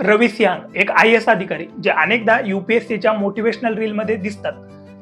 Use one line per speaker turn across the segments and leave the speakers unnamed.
रवी सियान एक I S अधिकारी जे अनेकदा युपीएससीच्या मोटिवेशनल रीलमध्ये दिसतात.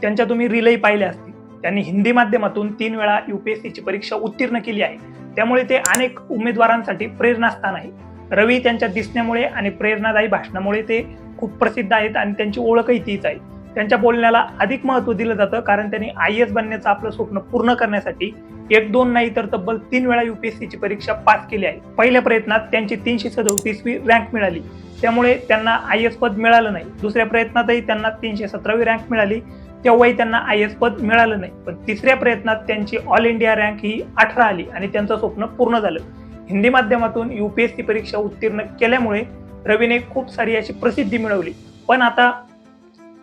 त्यांच्या तुम्ही रीलही पाहिल्या असतील. त्यांनी हिंदी माध्यमातून तीन वेळा युपीएससीची परीक्षा उत्तीर्ण केली आहे. त्यामुळे ते अनेक उमेदवारांसाठी प्रेरणास्थान आहे. रवी त्यांच्या दिसण्यामुळे आणि प्रेरणादायी भाषणामुळे ते खूप प्रसिद्ध आहेत आणि त्यांची ओळखही तीच आहे. त्यांच्या बोलण्याला अधिक महत्त्व दिलं जातं कारण त्यांनी आय एस बनण्याचं आपलं स्वप्न पूर्ण करण्यासाठी एक दोन नाही तर तब्बल तीन वेळा युपीएससीची परीक्षा पास केली आहे. पहिल्या प्रयत्नात त्यांची तीनशे सदोतीसवी रँक मिळाली. त्यामुळे त्यांना आय एस पद मिळालं नाही. दुसऱ्या प्रयत्नातही त्यांना तीनशे सतरावी रँक मिळाली. तेव्हाही त्यांना आय एस पद मिळालं नाही. पण तिसऱ्या प्रयत्नात त्यांची ऑल इंडिया रँक ही अठरा आली आणि त्यांचं स्वप्न पूर्ण झालं. हिंदी माध्यमातून युपीएससी परीक्षा उत्तीर्ण केल्यामुळे रवीने खूप सारी अशी प्रसिद्धी मिळवली. पण आता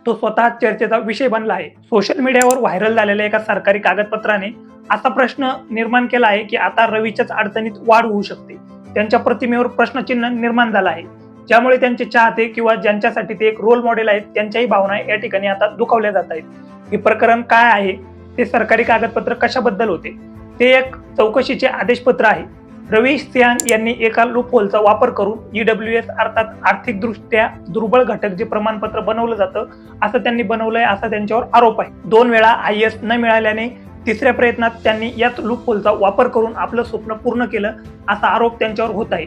तो स्वतः चर्चेचा विषय बनला आहे. सोशल मीडियावर व्हायरल झालेल्या एका सरकारी कागदपत्राने असा प्रश्न निर्माण केला आहे की आता रवीच्याच अडचणीत वाढ होऊ शकते. त्यांच्या प्रतिमेवर प्रश्नचिन्ह निर्माण झालं आहे. ज्यामुळे त्यांचे चाहते किंवा ज्यांच्यासाठी ते एक रोल मॉडेल आहेत त्यांच्याही भावना या ठिकाणी आता दुखावल्या जात आहेत. हे प्रकरण काय आहे? ते सरकारी कागदपत्र कशाबद्दल होते? ते एक चौकशीचे आदेशपत्र आहे. रवी सिंग यांनी एका लूपहोलचा वापर करून ईडब्ल्यू एस अर्थात आर्थिकदृष्ट्या दुर्बळ घटक जे प्रमाणपत्र बनवलं जातं असं त्यांनी बनवलंय असा त्यांच्यावर आरोप आहे. दोन वेळा आय एस न मिळाल्याने तिसऱ्या प्रयत्नात त्यांनी याच लूपहोलचा वापर करून आपलं स्वप्न पूर्ण केलं असा आरोप त्यांच्यावर होत आहे.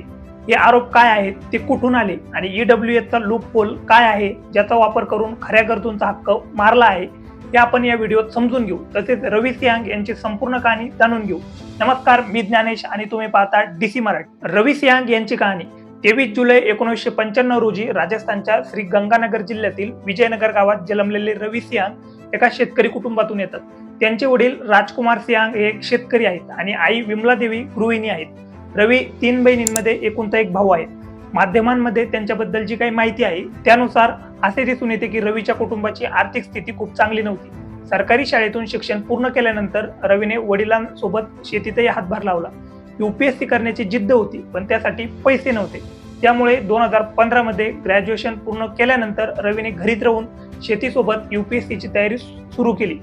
हे आरोप काय आहेत ते कुठून आले? आणि ईडब्ल्यू एसचा लूप होल काय आहे ज्याचा वापर करून खऱ्या गरजूंचा हक्क मारला आहे? ते आपण या व्हिडिओत समजून घेऊ. तसेच रवी सिंग यांची संपूर्ण कहाणी जाणून घेऊ. नमस्कार मी ज्ञानेश आणि तुम्ही पाहता डीसी मराठी. रवी सिंग यांची कहाणी तेवीस जुलै एकोणीसशे पंच्याण्णव रोजी राजस्थानच्या श्री गंगानगर जिल्ह्यातील विजयनगर गावात जन्मलेले रवी सिंग एका शेतकरी कुटुंबातून येतात. त्यांचे वडील राजकुमार सिंग हे एक शेतकरी आहेत आणि आई विमला देवी गृहिणी आहेत. रवी तीन बहिणींमध्ये एकूणचा एक भाऊ आहे. माध्यमांमध्ये त्यांच्याबद्दल जी काही माहिती आहे. त्यानुसार असे दिसून येते की रवीच्या कुटुंबाची आर्थिक स्थिती खूप चांगली नव्हती. सरकारी शाळेतून शिक्षण पूर्ण केल्यानंतर रवीने वडिलांसोबत शेतीतही हातभार लावला. युपीएससी करण्याची जिद्द होती पण त्यासाठी पैसे नव्हते. त्यामुळे दोन हजार पंधरामध्ये ग्रॅज्युएशन पूर्ण केल्यानंतर रवीने घरीच राहून शेतीसोबत युपीएससीची तयारी सुरू केली.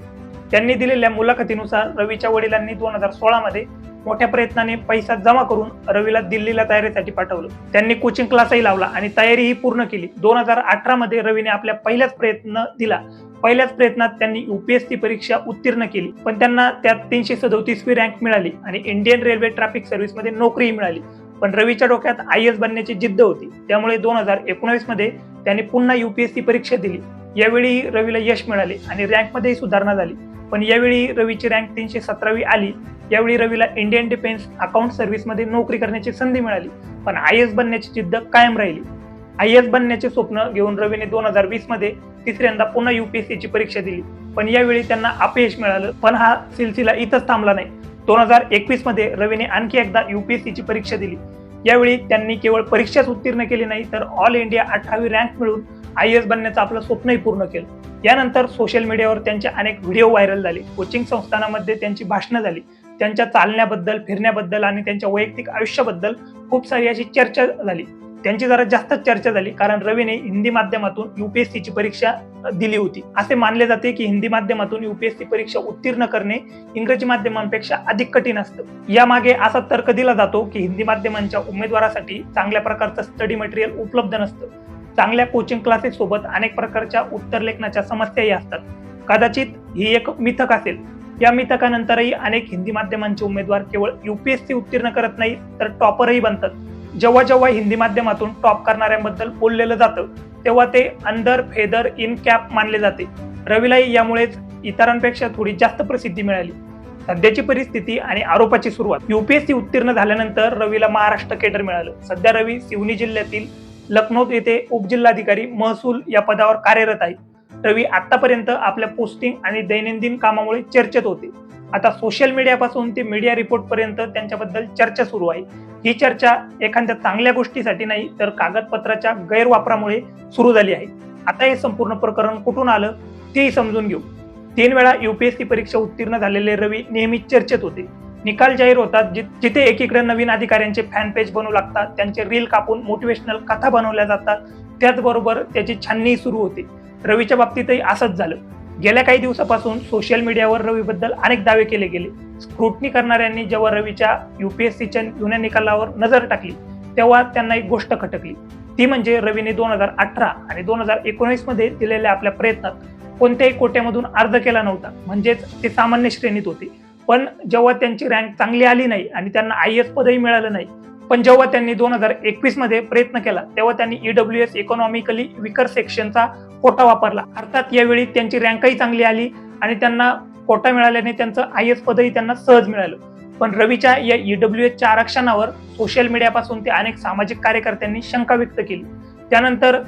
त्यांनी दिलेल्या मुलाखतीनुसार रवीच्या वडिलांनी दोन हजार सोळामध्ये मोठ्या प्रयत्नाने पैसा जमा करून रवीला दिल्लीला तयारीसाठी पाठवलं. त्यांनी कोचिंग क्लासही लावला आणि तयारीही पूर्ण केली. दोन हजार अठरा मध्ये रवीने आपल्या पहिल्याच प्रयत्न दिला. पहिल्याच प्रयत्नात त्यांनी युपीएससी परीक्षा उत्तीर्ण केली. पण त्यांना त्यात तीनशे सदोतीसवी रँक मिळाली आणि इंडियन रेल्वे ट्रॅफिक सर्व्हिसमध्ये नोकरीही मिळाली. पण रवीच्या डोक्यात आय एस बनण्याची जिद्द होती. त्यामुळे दोन हजार एकोणावीसमध्ये त्यांनी पुन्हा युपीएससी परीक्षा दिली. यावेळी रवीला यश मिळाले आणि रँकमध्येही सुधारणा झाली. पण यावेळी रवीची रँक तीनशे सतरावी आली. यावेळी रवीला इंडियन डिफेन्स अकाउंट सर्व्हिसमध्ये नोकरी करण्याची संधी मिळाली. पण आय एस बनण्याची जिद्द कायम राहिली. आय एस बनण्याचे स्वप्न घेऊन रवीने दोन हजार वीसमध्ये तिसऱ्यांदा पुन्हा युपीएससीची परीक्षा दिली. पण यावेळी त्यांना अपयश मिळालं. पण हा सिलसिला इथंच थांबला नाही. दोन हजार एकवीसमध्ये रवीने आणखी एकदा युपीएससीची परीक्षा दिली. यावेळी त्यांनी केवळ परीक्षाच उत्तीर्ण केली नाही तर ऑल इंडिया अठरावी रँक मिळून आय एस बनण्याचं आपलं स्वप्नही पूर्ण केलं. यानंतर सोशल मीडियावर त्यांचे अनेक व्हिडिओ व्हायरल झाले. कोचिंग संस्थानामध्ये त्यांची भाषणं झाली. त्यांच्या चालण्याबद्दल फिरण्याबद्दल आणि त्यांच्या वैयक्तिक आयुष्याबद्दल खूप सारी अशी चर्चा झाली. त्यांची जरा जास्तच चर्चा झाली कारण रवीने हिंदी माध्यमातून युपीएससीची परीक्षा दिली होती. असे मानले जाते की हिंदी माध्यमातून युपीएससी परीक्षा उत्तीर्ण करणे इंग्रजी माध्यमांपेक्षा अधिक कठीण असतं. यामागे असा तर्क दिला जातो की हिंदी माध्यमांच्या उमेदवारासाठी चांगल्या प्रकारचं स्टडी मटेरियल उपलब्ध नसतं. चांगल्या कोचिंग क्लासेस सोबत अनेक प्रकारच्या उत्तर लेखनाच्या समस्याही असतात. कदाचित ही एक मिथक असेल. या मिथकानंतरही अनेक हिंदी माध्यमांचे उमेदवार केवळ युपीएससी उत्तीर्ण करत नाही तर टॉपरही बनतात. जेव्हा जेव्हा हिंदी माध्यमातून टॉप करणाऱ्यांबद्दल बोललेलं जातं तेव्हा ते अंदर फेदर इन कॅप मानले जाते. रवीलाही यामुळेच इतरांपेक्षा थोडी जास्त प्रसिद्धी मिळाली. सध्याची परिस्थिती आणि आरोपाची सुरुवात. युपीएससी उत्तीर्ण झाल्यानंतर रवीला महाराष्ट्र केडर मिळालं. सध्या रवी सिवनी जिल्ह्यातील लखनौ येथे उपजिल्हाधिकारी महसूल या पदावर कार्यरत आहे रवी आतापर्यंत आपल्या पोस्टिंग आणि दैनंदिन कामामुळे चर्चेत होते. आता सोशल मीडियापासून ते मीडिया रिपोर्ट पर्यंत त्यांच्याबद्दल चर्चा सुरू आहे. ही चर्चा एखाद्या चांगल्या गोष्टीसाठी नाही तर कागदपत्राच्या गैरवापरामुळे सुरू झाली आहे. आता हे संपूर्ण प्रकरण कुठून आलं तेही समजून घेऊ. तीन वेळा युपीएससी परीक्षा उत्तीर्ण झालेले रवी नेहमी चर्चेत होते. निकाल जाहीर होतात जि- जिथे एकीकडे नवीन अधिकाऱ्यांचे फॅन पेज बनवू लागतात त्यांचे रील कापून मोटिवेशनल कथा बनवल्या जातात त्याचबरोबर त्याची छाननी सुरू होते. रवीच्या बाबतीतही असंच झालं. गेल्या काही दिवसापासून सोशल मीडियावर रवीबद्दल अनेक दावे केले गेले. स्क्रुटनी करणाऱ्यांनी जेव्हा रवीच्या युपीएससीच्या जुन्या निकालावर नजर टाकली तेव्हा त्यांना एक गोष्ट खटकली. ती म्हणजे रवीने दोन हजार अठरा आणि दोन हजार एकोणीसमध्ये दिलेल्या आपल्या प्रयत्नात कोणत्याही कोट्यामधून अर्ज केला नव्हता. म्हणजेच ते सामान्य श्रेणीत होते. पण जेव्हा त्यांची रँक चांगली आली नाही आणि त्यांना आय एस पदही मिळालं नाही पण जेव्हा त्यांनी दोन हजार एकवीसमध्ये प्रयत्न केला तेव्हा त्यांनी ईडब्ल्यू एस इकॉनॉमिकली विकर सेक्शनचा कोटा वापरला. अर्थात यावेळी त्यांची रँकही चांगली आली आणि त्यांना कोटा मिळाल्याने त्यांचं आय एस पदही त्यांना सहज मिळालं. पण रवीच्या या ईडब्ल्यू एसच्या आरक्षणावर सोशल मीडियापासून ते अनेक सामाजिक कार्यकर्त्यांनी शंका व्यक्त केली. त्यानंतर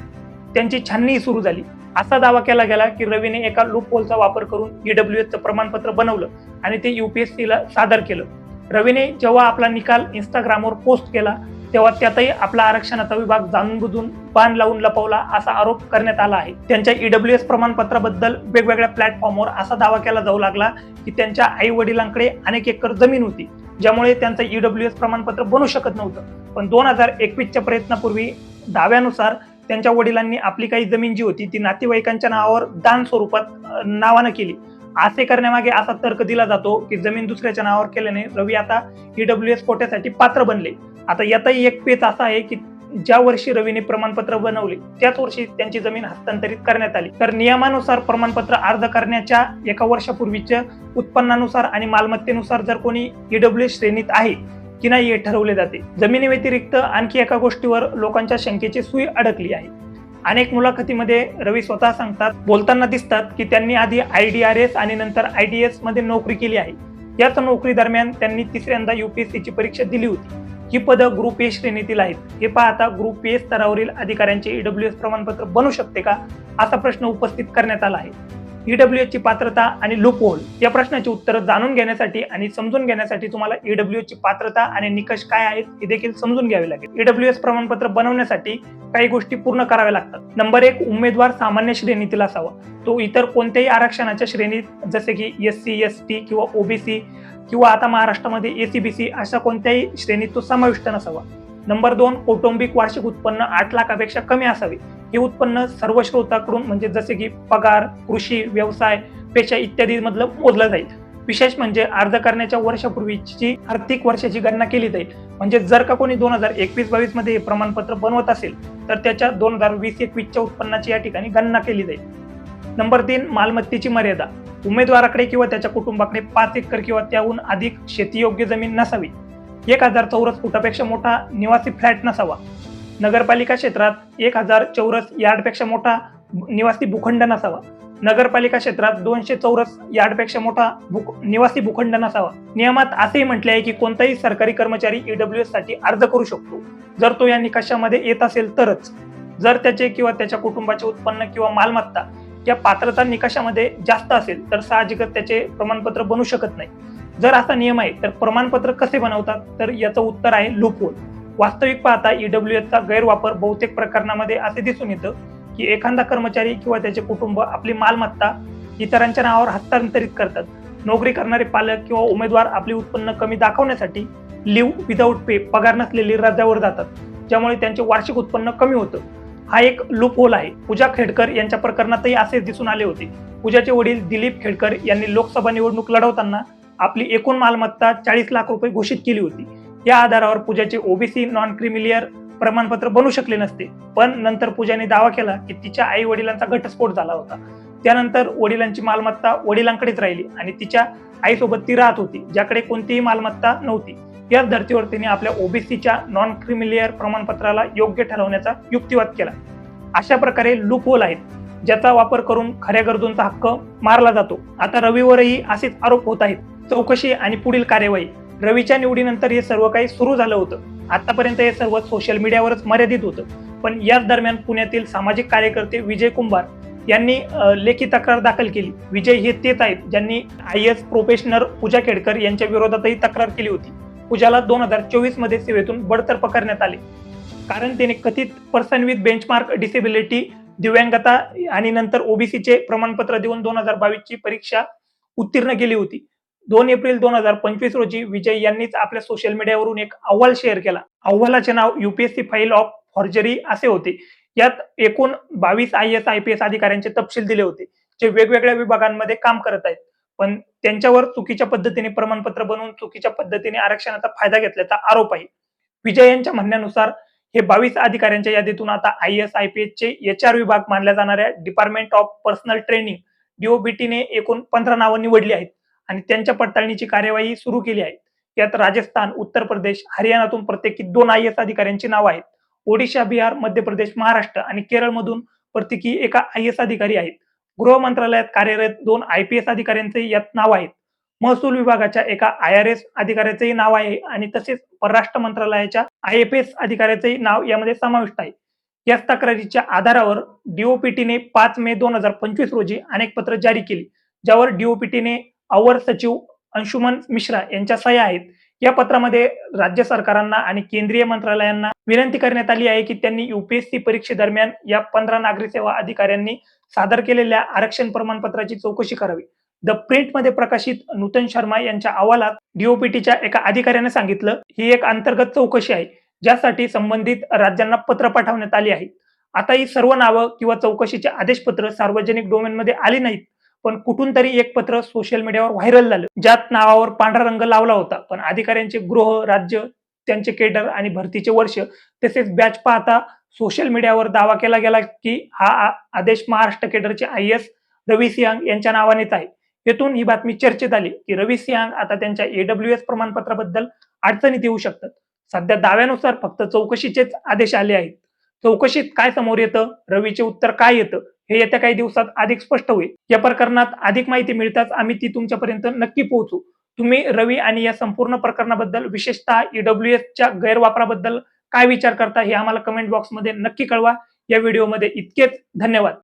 त्यांची छाननी सुरू झाली. असा दावा केला गेला की रवीने एका लूपहोलचा वापर करून ईडब्ल्यू एसचं प्रमाणपत्र बनवलं आणि ते युपीएससीला सादर केलं. रवीने जेव्हा आपला निकाल इंस्टाग्रामवर पोस्ट केला तेव्हा त्यातही आपला आरक्षणाचा विभाग जाणून बुजून बाण लावून लपवला असा आरोप करण्यात आला आहे. त्यांच्या ईडब्ल्यू एस प्रमाणपत्राबद्दल वेगवेगळ्या प्लॅटफॉर्मवर असा दावा केला जाऊ लागला की त्यांच्या आई वडिलांकडे अनेक एकर जमीन होती ज्यामुळे त्यांचं ईडब्ल्यू एस प्रमाणपत्र बनू शकत नव्हतं. पण दोन हजार एकवीसच्या प्रयत्नापूर्वी दाव्यानुसार त्यांच्या वडिलांनी आपली काही जमीन जी होती ती नातेवाईकांच्या नावावर दान स्वरूपात नावानं केली. असे करण्यामागे असा तर्क दिला जातो की जमीन दुसऱ्याच्या नावावर केल्याने रवी आता ईडब्ल्यू एस कोट्यासाठी पात्र बनले. आता यातही एक पेच असा आहे की ज्या वर्षी रवीने प्रमाणपत्र बनवले त्याच वर्षी त्यांची जमीन हस्तांतरित करण्यात आली. तर नियमानुसार प्रमाणपत्र अर्ज करण्याच्या एका वर्षापूर्वीच्या उत्पन्नानुसार आणि मालमत्तेनुसार जर कोणी ईडब्ल्यू श्रेणीत आहे की नाही हे ठरवले जाते. जमिनी व्यतिरिक्त आणखी एका गोष्टीवर लोकांच्या शंकेची सुई अडकली आहे. अनेक मुलाखतीमध्ये रवी स्वतः सांगतात बोलताना दिसतात की त्यांनी आधी आय डी आर एस आणि नंतर आय डी एसमध्ये नोकरी केली आहे. याच नोकरी दरम्यान त्यांनी तिसऱ्यांदा युपीएससीची परीक्षा दिली होती. ही पदं ग्रुप ए श्रेणीतील आहेत. हे पाहता ग्रुप ए स्तरावरील अधिकाऱ्यांचे ईडब्ल्यू एस प्रमाणपत्र बनू शकते का? असा प्रश्न उपस्थित करण्यात आला आहे. ईडब्ल्यू ची पात्रता आणि लूप या प्रश्नाची उत्तरं जाणून घेण्यासाठी आणि समजून घेण्यासाठी तुम्हाला ईडब्ल्यू ची पात्रता आणि निकष काय आहेत हे देखील समजून घ्यावे लागेल. ईडब्ल्यू एस प्रमाणपत्र बनवण्यासाठी काही गोष्टी पूर्ण कराव्या लागतात. नंबर एक उमेदवार सामान्य श्रेणीतील असावा. तो इतर कोणत्याही आरक्षणाच्या श्रेणीत जसे की एस सी एस टी किंवा ओबीसी किंवा आता महाराष्ट्रामध्ये एसीबीसी अशा कोणत्याही श्रेणीत तो समाविष्ट नसावा. नंबर दोन कौटुंबिक वार्षिक उत्पन्न आठ लाखापेक्षा कमी असावे. हे उत्पन्न सर्व स्रोताकडून म्हणजे जसे की पगार कृषी व्यवसाय पेशा इत्यादी मधलं मोजलं जाईल. विशेष म्हणजे अर्ज करण्याच्या वर्षापूर्वीची आर्थिक वर्षाची गणना केली जाईल. म्हणजे जर का कोणी दोन हजार एकवीस बावीसमध्ये हे प्रमाणपत्र बनवत असेल तर त्याच्या दोन हजार वीस एकवीसच्या उत्पन्नाची या ठिकाणी गणना केली जाईल. नंबर तीन मालमत्तेची मर्यादा. उमेदवाराकडे किंवा त्याच्या कुटुंबाकडे पाच एकर किंवा त्याहून अधिक शेतीयोग्य जमीन नसावी. एक हजार चौरस फुटापेक्षा मोठा निवासी फ्लॅट नसावा. नगरपालिका क्षेत्रात एक हजार चौरस यार्डपेक्षा मोठा निवासी भूखंड नसावा. नगरपालिका क्षेत्रात दोनशे चौरस यार्डपेक्षा मोठा भूक निवासी भूखंड नसावा. नियमात असेही म्हटले आहे की कोणताही सरकारी कर्मचारी ईडब्ल्यू एससाठी अर्ज करू शकतो. जर तो या निकषामध्ये येत असेल तरच. जर त्याचे किंवा त्याच्या कुटुंबाचे उत्पन्न किंवा मालमत्ता या पात्रता निकषामध्ये जास्त असेल तर साहजिकच त्याचे प्रमाणपत्र बनू शकत नाही. जर असा नियम आहे तर प्रमाणपत्र कसे बनवतात? तर याचं उत्तर आहे लुपोल वास्तविक पाहता ईडब्ल्यू एसचा गैरवापर बहुतेक प्रकरणामध्ये असे दिसून येतं की एखादा कर्मचारी किंवा त्याचे कुटुंब आपली मालमत्ता इतरांच्या नावावर हस्तांतरित करतात. नोकरी करणारे पालक किंवा उमेदवार आपले उत्पन्न कमी दाखवण्यासाठी लिव्ह विदाऊट पे पगार नसलेली रजावर जातात ज्यामुळे त्यांचे वार्षिक उत्पन्न कमी होतं. हा एक लूप होल आहे. पूजा खेडकर यांच्या प्रकरणातही असेच दिसून आले होते. पूजाचे वडील दिलीप खेडकर यांनी लोकसभा निवडणूक लढवताना आपली एकूण मालमत्ता चाळीस लाख रुपये घोषित केली होती. या आधारावर पूजाचे ओबीसी नॉन क्रिमिलियर प्रमाणपत्र बनू शकले नसते. पण नंतर पूजाने दावा केला की तिच्या आई वडिलांचा घटस्फोट झाला होता. त्यानंतर वडिलांची मालमत्ता वडिलांकडेच राहिली आणि तिच्या आईसोबत ती राहत होती ज्याकडे कोणतीही मालमत्ता नव्हती. याच धर्तीवर तिने आपल्या ओबीसीच्या नॉन क्रिमिलियर प्रमाणपत्राला योग्य ठरवण्याचा युक्तिवाद केला. अशा प्रकारे लूप होल आहेत ज्याचा वापर करून खऱ्या गरजूंचा हक्क मारला जातो. आता रविवारही असेच आरोप होत आहेत. चौकशी आणि पुढील कार्यवाही. रवीच्या निवडीनंतर हे सर्व काही सुरू झालं होतं. आतापर्यंत हे सर्व सोशल मीडियावरच मर्यादित होतं. पण याच दरम्यान पुण्यातील सामाजिक कार्यकर्ते विजय कुंभार यांनी लेखी तक्रार दाखल केली. विजय हे तेच आहेत ज्यांनी I S probationer Pooja Khedkar यांच्या विरोधातही तक्रार केली होती. पूजाला दोन हजार चोवीसमध्ये सेवेतून बडतर्फ करण्यात आले. कारण त्याने कथित पर्सन विथ बेंचमार्क डिसेबिलिटी दिव्यांगता आणि नंतर ओबीसीचे प्रमाणपत्र देऊन दोन हजार बावीसची परीक्षा उत्तीर्ण केली होती. दोन एप्रिल दोन हजार पंचवीस रोजी विजय यांनीच आपल्या सोशल मीडियावरून एक अहवाल शेअर केला. अहवालाचे नाव युपीएससी फाईल ऑफ फॉर्जरी असे होते. यात एकूण बावीस I S I P S अधिकाऱ्यांचे तपशील दिले होते जे वेगवेगळ्या विभागांमध्ये काम करत आहेत. पण त्यांच्यावर चुकीच्या पद्धतीने प्रमाणपत्र बनवून चुकीच्या पद्धतीने आरक्षणाचा फायदा घेतल्याचा आरोप आहे. विजय यांच्या म्हणण्यानुसार हे बावीस अधिकाऱ्यांच्या यादीतून आता I S I P S चे एच आर विभाग मानल्या जाणाऱ्या डिपार्टमेंट ऑफ पर्सनल ट्रेनिंग डीओबीटीने एकूण पंधरा नावं निवडली आहेत. आणि त्यांच्या पडताळणीची कार्यवाही सुरू केली आहे. यात राजस्थान उत्तर प्रदेश हरियाणातून प्रत्येकी दोन आय एस अधिकाऱ्यांची नावं आहेत. ओडिशा बिहार मध्य प्रदेश महाराष्ट्र आणि केरळमधून प्रत्येकी एका आय एस अधिकारी आहेत. गृह मंत्रालयात कार्यरत दोन आय पी एस अधिकाऱ्यांचे यात नाव आहेत. महसूल विभागाच्या एका आय आर एस अधिकाऱ्याचेही नाव आहे आणि तसेच परराष्ट्र मंत्रालयाच्या आय एफ एस अधिकाऱ्याचेही नाव यामध्ये समाविष्ट आहे. याच तक्रारीच्या आधारावर डीओपीटीने पाच मे दोन हजार पंचवीस रोजी अनेक पत्र जारी केली ज्यावर डीओपीटीने अवर सचिव अंशुमन मिश्रा यांच्या सह्या आहेत. या पत्रामध्ये राज्य सरकारांना आणि केंद्रीय मंत्रालयांना विनंती करण्यात आली आहे की त्यांनी युपीएससी परीक्षेदरम्यान या पंधरा नागरी सेवा अधिकाऱ्यांनी सादर केलेल्या आरक्षण प्रमाणपत्राची चौकशी करावी. द प्रिंटमध्ये प्रकाशित नूतन शर्मा यांच्या अहवालात डीओपीटीच्या एका अधिकाऱ्याने सांगितलं ही एक अंतर्गत चौकशी आहे ज्यासाठी संबंधित राज्यांना पत्र पाठवण्यात आली आहेत. आता ही सर्व नावं किंवा चौकशीचे आदेशपत्र सार्वजनिक डोमेनमध्ये आली नाहीत. पण कुठून तरी एक पत्र सोशल मीडियावर व्हायरल झालं. ज्यात नावावर पांढरा रंग लावला होता. पण अधिकाऱ्यांचे गृह राज्य त्यांचे केडर आणि भरतीचे वर्ष तसेच बॅच पाहता सोशल मीडियावर दावा केला गेला की हा आदेश महाराष्ट्र केडरचे आय एस रवी सिंग यांच्या नावानेच आहे. येथून ही बातमी चर्चेत आली की रवी सिंग आता त्यांच्या एडब्ल्यू एस प्रमाणपत्राबद्दल अडचणीत येऊ शकतात. सध्या दाव्यानुसार फक्त चौकशीचेच आदेश आले आहेत. चौकशीत काय समोर येतं? रवीचे उत्तर काय येतं? हे येत्या काही दिवसात अधिक स्पष्ट होईल. या प्रकरणात अधिक माहिती मिळताच आम्ही ती तुमच्यापर्यंत नक्की पोहोचू. तुम्ही रवी आणि या संपूर्ण प्रकरणाबद्दल विशेषतः ईडब्ल्यू च्या गैरवापराबद्दल काय विचार करता हे आम्हाला कमेंट बॉक्समध्ये नक्की कळवा. या व्हिडिओमध्ये इतकेच. धन्यवाद.